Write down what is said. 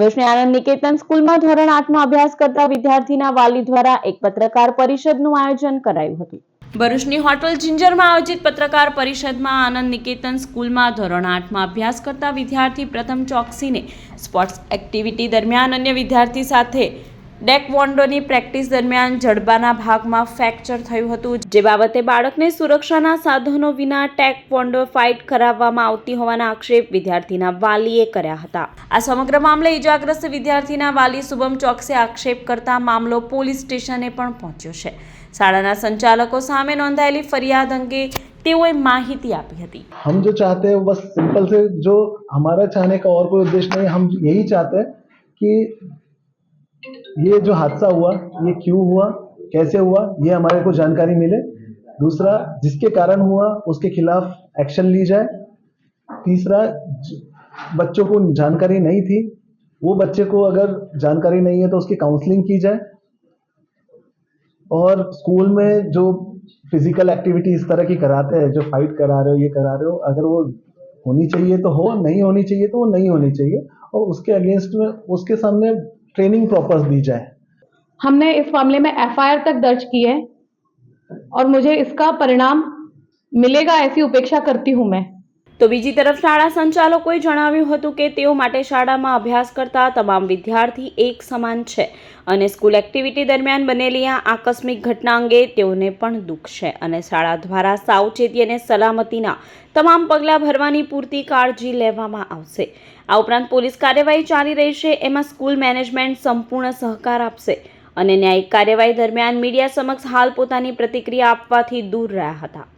ભરૂચની આનંદ નિકેતન સ્કૂલમાં ધોરણ આઠમાં અભ્યાસ કરતા વિદ્યાર્થીના વાલી દ્વારા એક પત્રકાર પરિષદનું આયોજન કરાયું હતું. ભરૂચની હોટલ જિંજરમાં આયોજિત પત્રકાર પરિષદમાં આનંદ નિકેતન સ્કૂલમાં ધોરણ આઠમાં અભ્યાસ કરતા વિદ્યાર્થી પ્રથમ ચોકસીને સ્પોર્ટ્સ એક્ટિવિટી દરમિયાન અન્ય વિદ્યાર્થી સાથે ડેકવોન્ડોની પ્રેક્ટિસ દરમિયાન જડબાના ભાગમાં ફ્રેક્ચર થયું હતું જે બાબતે બાળકને સુરક્ષાના સાધનો વિના ટેકવોન્ડો ફાઇટ કરાવવામાં આવતી હોવાના આક્ષેપ વિદ્યાર્થીના વાલીએ કર્યા હતા આ સમગ્ર મામલે ઇજાગ્રસ્ત વિદ્યાર્થીના વાલી શુભમ ચોકસે આક્ષેપ કરતા મામલો પોલીસ સ્ટેશને પણ પહોંચ્યો છે શાળાના સંચાલકો સામે નોંધાયેલી ફરિયાદ અંગે તેઓએ માહિતી આપી હતી हम जो चाहते हैं बस सिंपल से जो हमारा चाहने का और कोई उद्देश्य नहीं हम यही चाहते हैं कि ये जो हादसा हुआ, ये क्यों हुआ, कैसे हुआ, ये हमारे को जानकारी मिले। दूसरा, जिसके कारण हुआ, उसके खिलाफ एक्शन ली जाए। तीसरा बच्चों को जानकारी नहीं थी, वो बच्चे को अगर जानकारी नहीं है तो उसकी काउंसलिंग की जाए। और स्कूल में जो फ़िज़िकल एक्टिविटी इस तरह की कराते हैं, जो फाइट करा रहे हो, ये करा रहे हो, अगर वो होनी चाहिए तो हो, नहीं होनी चाहिए तो वो नहीं होनी चाहिए। और उसके अगेंस्ट में, उसके सामने ट्रेनिंग प्रॉपर दी जाए हमने इस मामले में एफआईआर तक दर्ज की है और मुझे इसका परिणाम मिलेगा ऐसी उपेक्षा करती हूँ मैं તો બીજી તરફ શાળા સંચાલકોએ જણાવ્યું હતું કે તેઓ માટે શાળામાં અભ્યાસ કરતા તમામ વિદ્યાર્થી એક સમાન છે અને સ્કૂલ એક્ટિવિટી દરમિયાન બનેલી આ આકસ્મિક ઘટના અંગે તેઓને પણ દુઃખ છે અને શાળા દ્વારા સાવચેતી અને સલામતીના તમામ પગલાં ભરવાની પૂરતી કાળજી લેવામાં આવશે. આ ઉપરાંત પોલીસ કાર્યવાહી ચાલી રહી છે, એમાં સ્કૂલ મેનેજમેન્ટ સંપૂર્ણ સહકાર આપશે અને ન્યાયિક કાર્યવાહી દરમિયાન મીડિયા સમક્ષ હાલ પોતાની પ્રતિક્રિયા આપવાથી દૂર રહ્યા હતા.